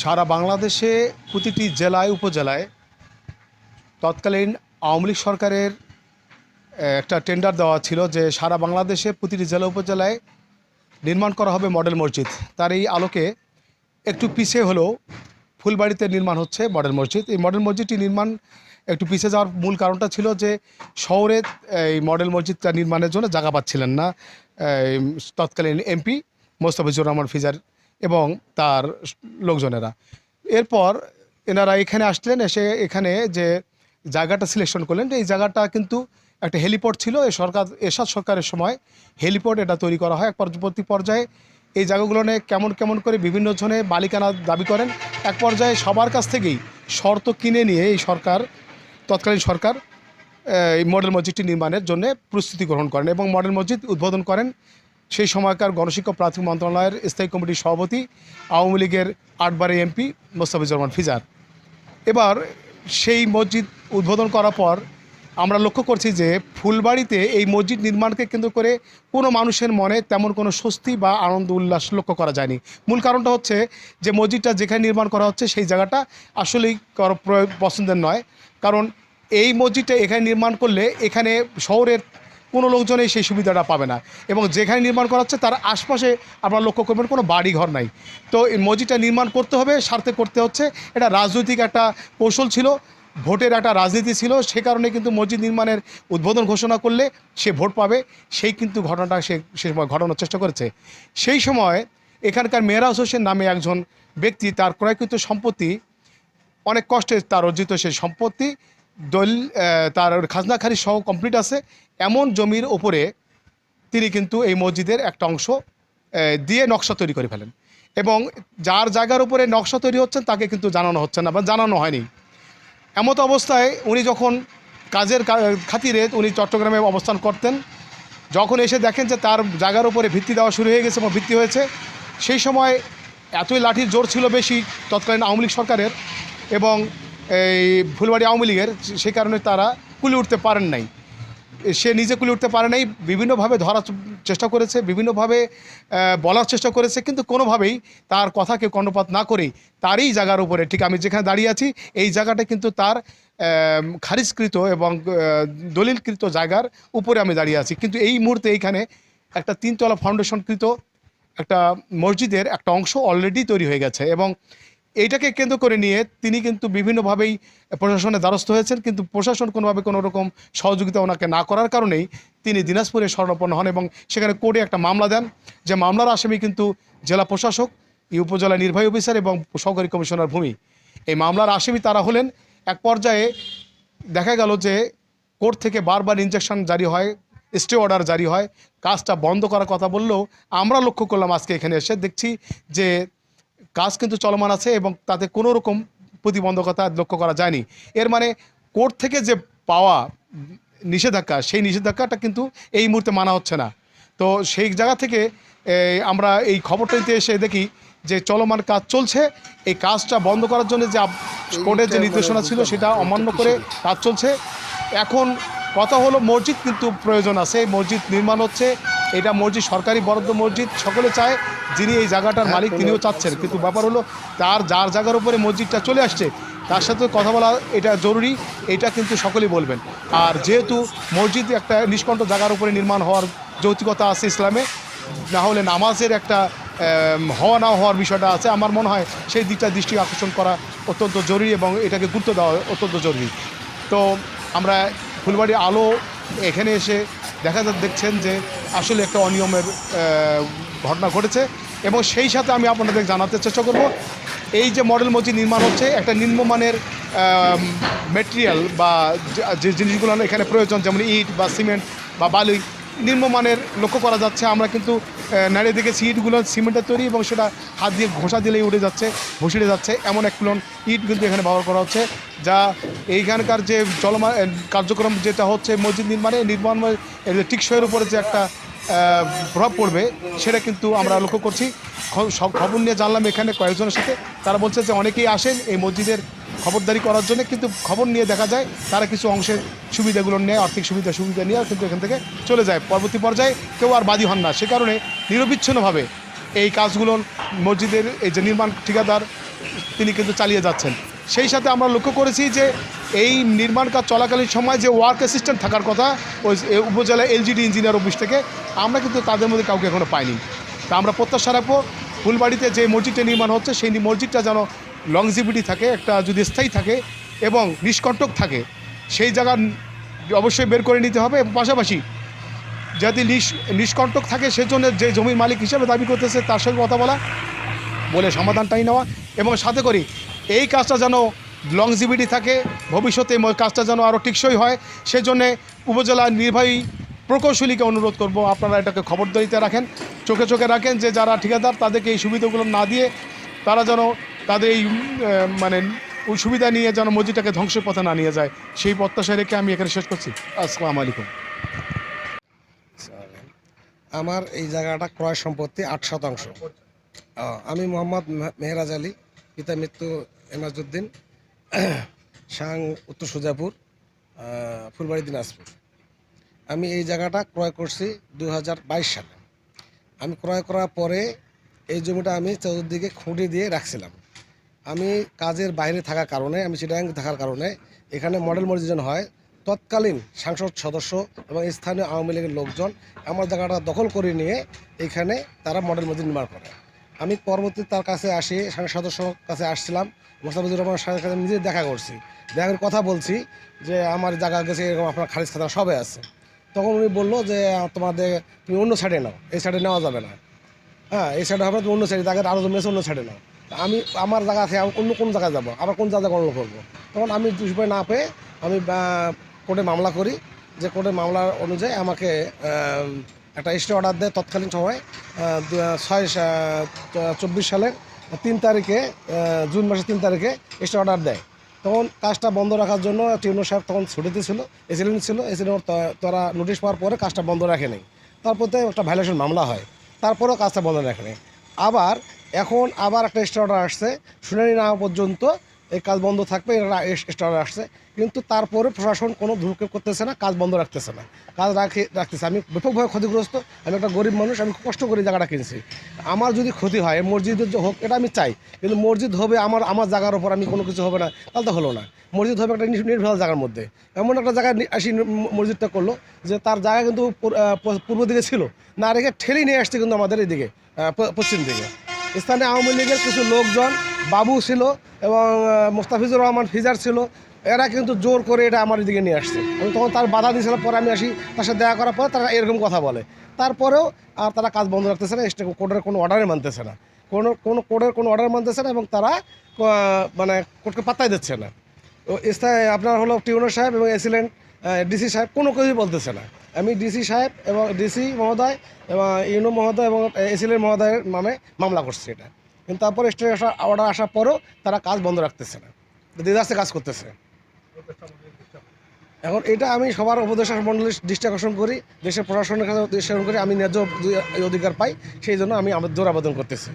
সারা বাংলাদেশে প্রতিটি জেলায়, উপজেলায় তৎকালীন আওয়ামী লীগ সরকারের একটা টেন্ডার দেওয়া ছিল যে সারা বাংলাদেশে প্রতিটি জেলা, উপজেলায় নির্মাণ করা হবে মডেল মসজিদ। তার এই আলোকে একটু পিছিয়ে হলেও ফুলবাড়িতে নির্মাণ হচ্ছে মডেল মসজিদ। এই মডেল মসজিদটি নির্মাণ একটু পিছিয়ে যাওয়ার মূল কারণটা ছিল যে শহরে এই মডেল মসজিদটা নির্মাণের জন্য জায়গা পাচ্ছিলেন না তৎকালীন এমপি মোস্তাফিজুর রহমান ফিজার এবং তার লোকজনেরা। এরপর এনারা এখানে আসলেন, এসে এখানে যে জায়গাটা সিলেকশন করলেন, এই জায়গাটা কিন্তু একটা হেলিপোর্ট ছিল। এই সরকার, এরশাদ সরকারের সময় হেলিপোর্ট এটা তৈরি করা হয় এক পরবর্তী পর্যায়ে। এই জায়গাগুলো নিয়ে কেমন কেমন করে বিভিন্ন জনে মালিকানা দাবি করেন, এক পর্যায়ে সবার কাছ থেকেই শর্ত কিনে নিয়ে এই সরকার, তৎকালীন সরকার এই মডেল মসজিদটি নির্মাণের জন্য প্রস্তুতি গ্রহণ করেন এবং মডেল মসজিদ উদ্বোধন করেন। সেই সময়কার গণশিক্ষা প্রাথমিক মন্ত্রণালয়ের স্থায়ী কমিটির সভাপতি, আওয়ামী লীগের আটবারে এমপি মোস্তাফিজুর রহমান ফিজার। এবার সেই মসজিদ উদ্বোধন করার পর আমরা লক্ষ্য করছি যে ফুলবাড়িতে এই মসজিদ নির্মাণকে কেন্দ্র করে কোনো মানুষের মনে তেমন কোনো স্বস্তি বা আনন্দ উল্লাস লক্ষ্য করা যায়নি। মূল কারণটা হচ্ছে যে মসজিদটা যেখানে নির্মাণ করা হচ্ছে সেই জায়গাটা আসলেই পছন্দের নয়। কারণ এই মসজিদটা এখানে নির্মাণ করলে এখানে শহরের কোনো লোকজনই সেই সুবিধাটা পাবে না। এবং যেখানে নির্মাণ করা হচ্ছে তার আশপাশে আপনারা লক্ষ্য করবেন কোনো বাড়ি ঘর নাই। তো এই মসজিদটা নির্মাণ করতে হবে স্বার্থে করতে হচ্ছে। এটা রাজনৈতিক একটা কৌশল ছিল, ভোটের একটা রাজনীতি ছিল, সে কারণে কিন্তু মসজিদ নির্মাণের উদ্বোধন ঘোষণা করলে সে ভোট পাবে, সেই কিন্তু ঘটনাটা সে সে সময় ঘটানোর চেষ্টা করেছে। সেই সময় এখানকার মেহরাজ হোসেন নামে একজন ব্যক্তি, তার ক্রয়কৃত সম্পত্তি, অনেক কষ্টে তার অর্জিত সেই সম্পত্তি আহ, তার খাজনা খারিজ সহ কমপ্লিট আছে। এমন জমির ওপরে তিনি কিন্তু এই মসজিদের একটা অংশ দিয়ে নকশা তৈরি করে ফেলেন। এবং যার জায়গার উপরে নকশা তৈরি হচ্ছেন তাকে কিন্তু জানানো হচ্ছে না বা জানানো হয়নি। এমত অবস্থায় উনি যখন কাজের খাতিরে উনি চট্টগ্রামে অবস্থান করতেন যখন এসে দেখেন যে তার জায়গার উপরে ভিত্তি দেওয়া শুরু হয়ে গেছে এবং ভিত্তি হয়েছে সেই সময় এতই লাঠির জোর ছিল বেশি তৎকালীন আওয়ামী লীগ সরকারের এবং এই ফুলবাড়ি আওয়ামী লীগের সেই কারণে তারা কুলে উঠতে পারেন নাই। সে নিজে কুলে উঠতে পারে নাই, বিভিন্নভাবে ধরার চেষ্টা করেছে, বিভিন্নভাবে বলার চেষ্টা করেছে, কিন্তু কোনোভাবেই তার কথাকে কর্ণপাত না করেই তারই জায়গার উপরে, ঠিক আমি যেখানে দাঁড়িয়ে আছি, এই জায়গাটা কিন্তু তার খারিজকৃত এবং দলিলকৃত জায়গার উপরে আমি দাঁড়িয়ে আছি। কিন্তু এই মুহূর্তে এইখানে একটা তিনতলা ফাউন্ডেশনকৃত একটা মসজিদের একটা অংশ অলরেডি তৈরি হয়ে গেছে এবং এইটাকে কেন্দ্র করে নিয়ে তিনি কিন্তু বিভিন্নভাবেই প্রশাসনের দ্বারস্থ হয়েছেন, কিন্তু প্রশাসন কোনোভাবে কোনো রকম সহযোগিতা ওনাকে না করার কারণেই তিনি দিনাজপুরে স্বর্ণপন্ন হন এবং সেখানে কোর্টে একটা মামলা দেন। যে মামলার আসামি কিন্তু জেলা প্রশাসক উপজেলা নির্বাহী অফিসার এবং সহকারী কমিশনার ভূমি। এই মামলার আসামি তারা হলেন, এক পর্যায়ে দেখা গেল যে কোর্ট থেকে বারবার ইনজেকশন জারি হয় স্টে অর্ডার জারি হয়, কাজটা বন্ধ করার কথা বললেও আমরা লক্ষ্য করলাম আজকে এখানে এসে দেখছি যে কাজ কিন্তু চলমান আছে এবং তাতে কোনো রকম প্রতিবন্ধকতা লক্ষ্য করা যায়নি। এর মানে কোর্ট থেকে যে পাওয়া নিষেধাজ্ঞা সেই নিষেধাজ্ঞাটা কিন্তু এই মুহূর্তে মানা হচ্ছে না। তো সেই জায়গা থেকে আমরা এই খবরটা নিতে এসে দেখি যে চলমান কাজ চলছে। এই কাজটা বন্ধ করার জন্য যে কোর্টের যে নির্দেশনা ছিল সেটা অমান্য করে কাজ চলছে। এখন কথা হলো মসজিদ কিন্তু প্রয়োজন আছে মসজিদ নির্মাণ হচ্ছে। এটা মসজিদ সরকারি বরাদ্দ মসজিদ সকলে চায় যিনি এই জায়গাটার মালিক তিনিও চাচ্ছেন। কিন্তু ব্যাপার হলো তার যার জায়গার উপরে মসজিদটা চলে আসছে তার সাথে কথা বলা এটা জরুরি এটা কিন্তু সকলেই বলবেন। আর যেহেতু মসজিদ একটা নিষ্কণ্ঠ জায়গার উপরে নির্মাণ হওয়ার যৌতিকতা আছে ইসলামে না হলে নামাজের একটা হওয়া না হওয়ার বিষয়টা আছে আমার মনে হয় সেই দিকটা দৃষ্টি আকর্ষণ করা অত্যন্ত জরুরি এবং এটাকে গুরুত্ব দেওয়া অত্যন্ত জরুরি। তো আমরা ফুলবাড়ি আলো এখানে এসে দেখা যা দেখছেন যে আসলে একটা অনিয়মের ঘটনা ঘটেছে। এবং সেই সাথে আমি আপনাদের জানাতে চেষ্টা করব, এই যে মডেল মসজিদ নির্মাণ হচ্ছে, একটা নিম্নমানের মেটেরিয়াল বা যে- জিনিসগুলো এখানে প্রয়োজন, যেমন ইট বা সিমেন্ট বা বালি, নিম্নমানের লক্ষ্য করা যাচ্ছে। আমরা কিন্তু নাড়িয়ে দেখেছি ইটগুলো সিমেন্টের তৈরি এবং সেটা হাত দিয়ে ঘষা দিলেই উঠে যাচ্ছে ভুসিড়ে যাচ্ছে। এমন এক কুলন ইট কিন্তু এখানে ব্যবহার করা হচ্ছে, যা এইখানকার যে চলমান কার্যক্রম যেটা হচ্ছে মসজিদ নির্মাণে নির্মাণ টিকসইয়ের উপরে যে একটা প্রভাব পড়বে, সেটা কিন্তু আমরা লক্ষ্য করছি। সব খবর নিয়ে জানলাম এখানে কয়েকজনের সাথে। তারা বলছে যে অনেকেই আসেন এই মসজিদের খবরদারি করার জন্য, কিন্তু খবর নিয়ে দেখা যায় তারা কিছু অংশের সুবিধাগুলো নেয়, আর্থিক সুবিধা সুবিধা নিয়ে কিন্তু এখান থেকে চলে যায়। পরবর্তী পর্যায়ে কেউ আর বাদী হন না। সে কারণে নিরবিচ্ছিন্নভাবে এই কাজগুলো মসজিদের এই যে নির্মাণ ঠিকাদার, তিনি কিন্তু চালিয়ে যাচ্ছেন। সেই সাথে আমরা লক্ষ্য করেছি যে এই নির্মাণ কাজ চলাকালীন সময় যে ওয়ার্ক অ্যাসিস্ট্যান্ট থাকার কথা, ওই উপজেলা এলজিডি ইঞ্জিনিয়ার অফিস থেকে, আমরা কিন্তু তাদের মধ্যে কাউকে এখনও পাইনি। তা আমরা প্রত্যাশা রাখব, ফুলবাড়িতে যে মসজিদটা নির্মাণ হচ্ছে, সেই মসজিদটা যেন লংজিভিটি থাকে, একটা যদি স্থায়ী থাকে এবং নিষ্কণ্টক থাকে, সেই জায়গা অবশ্যই বের করে নিতে হবে। এবং পাশাপাশি নিষ নিষ্কণ্টক থাকে, সেজন্য যে জমির মালিক হিসেবে দাবি করতেছে, তার সঙ্গে কথা বলা, বলে সমাধানটাই নেওয়া। এবং সাথে করি এই কাজটা যেন লংজিভিটি থাকে, ভবিষ্যতে কাজটা যেন আরও টিকসই হয়, সেজন্যে উপজেলা নির্বাহী প্রকৌশলীকে অনুরোধ করব, আপনারা এটাকে খবরদারিতে রাখেন, চোখে চোখে রাখেন যে যারা ঠিকাদার তাদেরকে এই সুবিধাগুলো না দিয়ে তারা যেন তাদের এই মানে ওই সুবিধা নিয়ে যেন মসজিদটাকে ধ্বংসের পথে না নিয়ে যায়, সেই প্রত্যাশা রেখে আমি এখানে শেষ করছি। আসসালামু আলাইকুম। আমার এই জায়গাটা ক্রয় সম্পত্তি আট শতাংশ। আমি মোহাম্মদ মেহরাজ আলী, পিতা মৃত্যু এমাজউদ্দিন সাং উত্তর সুজাপুর ফুলবাড়ি, দিনাজপুর। আমি এই জায়গাটা ক্রয় করছি দু হাজার বাইশ সালে। আমি ক্রয় করার পরে এই জমিটা আমি চতুর্দিকে খুঁটি দিয়ে রাখছিলাম। আমি কাজের বাইরে থাকার কারণে, আমি চিটাগাং থাকার কারণে এখানে মডেল মসজিদ হয়, তৎকালীন সাংসদ সদস্য এবং স্থানীয় আওয়ামী লীগের লোকজন আমার জায়গাটা দখল করে নিয়ে এখানে তারা মডেল মসজিদ নির্মাণ করে। আমি পরবর্তী তার কাছে আসি সাংসদ সদস্য কাছে আসছিলাম। মোস্তাফিজুর রহমান সাহেবের কাছে নিজে দেখা করছি। দেখা করে কথা বলছি যে, আমার জায়গা গেছে, এরকম আপনার খারিজ খাতা সবে আছে। তখন উনি বলল যে, তোমাদের, তুমি অন্য সাইডে নাও, এই সাইডে নেওয়া যাবে না। হ্যাঁ এই সাইডে হবে, তুমি অন্য সাইডে তাকে আরও জমি অন্য সাইডে নাও। আমি, আমার জায়গা থেকে অন্য কোন জায়গায় যাব? আবার কোন জায়গায় গণনা করব? তখন আমি দুই না পেয়ে আমি কোর্টে মামলা করি। যে কোর্টে মামলার অনুযায়ী আমাকে একটা স্টে অর্ডার দেয় তৎকালীন সময় ছয় চব্বিশ সালের তিন তারিখে জুন মাসের তিন তারিখে স্টে অর্ডার দেয়। তখন কাজটা বন্ধ রাখার জন্য টিউনো সাহেব তখন ছুটিতে ছিল এসিডেন্ট ছিল এসিডেন্ট তারা নোটিশ পাওয়ার পরে কাজটা বন্ধ রাখেনি তারপর তো একটা ভাইলেশন মামলা হয়, তারপরেও কাজটা বন্ধ রাখে রাখেনি আবার এখন আবার একটা স্টে অর্ডার আসছে, শুনানি না পর্যন্ত এই কাজ বন্ধ থাকবে এটা স্টে আসছে। কিন্তু তারপরে প্রশাসন কোনো ধুরক্ষেপ করতেছে না কাজ বন্ধ রাখতেছে না। কাজ রাখি রাখতেছে। আমি ব্যাপকভাবে ক্ষতিগ্রস্ত আমি একটা গরিব মানুষ আমি কষ্ট করে জায়গাটা কিনছি। আমার যদি ক্ষতি হয় মসজিদের যে হোক এটা আমি চাই। কিন্তু মসজিদ হবে আমার আমার জায়গার ওপর আমি কোনো কিছু হবে না। তাহলে তো হলো না। মসজিদ হবে একটা নির- নির্ভেজাল জায়গার মধ্যে। এমন একটা জায়গায় আসি মসজিদটা করল যে তার জায়গা কিন্তু পূর্ব দিকে ছিল। না রেখে ঠেলে নিয়ে আসছে কিন্তু আমাদের এইদিকে আহ, প- পশ্চিম দিকে। স্থানীয় আওয়ামী লীগের কিছু লোকজন বাবু ছিল এবং মোস্তাফিজুর রহমান ফিজার ছিল, এরা কিন্তু জোর করে এটা আমার দিকে নিয়ে আসছে। আমি তখন তার বাধা দিয়েছিলাম, পরে আমি আসি তার সাথে দেখা করার পর তারা এরকম কথা বলে। তারপরেও আর তারা কাজ বন্ধ রাখতেছে না স্টে কোর্টের কোনো অর্ডারে মানতেছে না। কোনো কোনো কোর্টের কোনো অর্ডার মানতেছে না এবং তারা মানে কোর্টকে পাত্তাই দিচ্ছে না। স্থায়ী আপনার হলো টিউনার সাহেব এবং এসিলেন্ট ডিসি সাহেব, কোনো কিছুই বলতেছে না। আমি ডিসি সাহেব এবং ডিসি মহোদয় এবং ইউনো মহোদয় এবং এসিলেন্ট মহোদয়ের নামে মামলা করছে এটা। কিন্তু তারপরে স্টেট আসা অর্ডার আসার পরেও তারা কাজ বন্ধ রাখতেছে না। দিদাসে কাজ করতেছে। এখন এটা আমি সবার উপদেষ্টা মন্ডলী দৃষ্টি আকর্ষণ করি, দেশের প্রশাসনের কাছে করি, আমি ন্যায্য অধিকার পাই, সেই জন্য আমি জোর আবেদন করতেছি।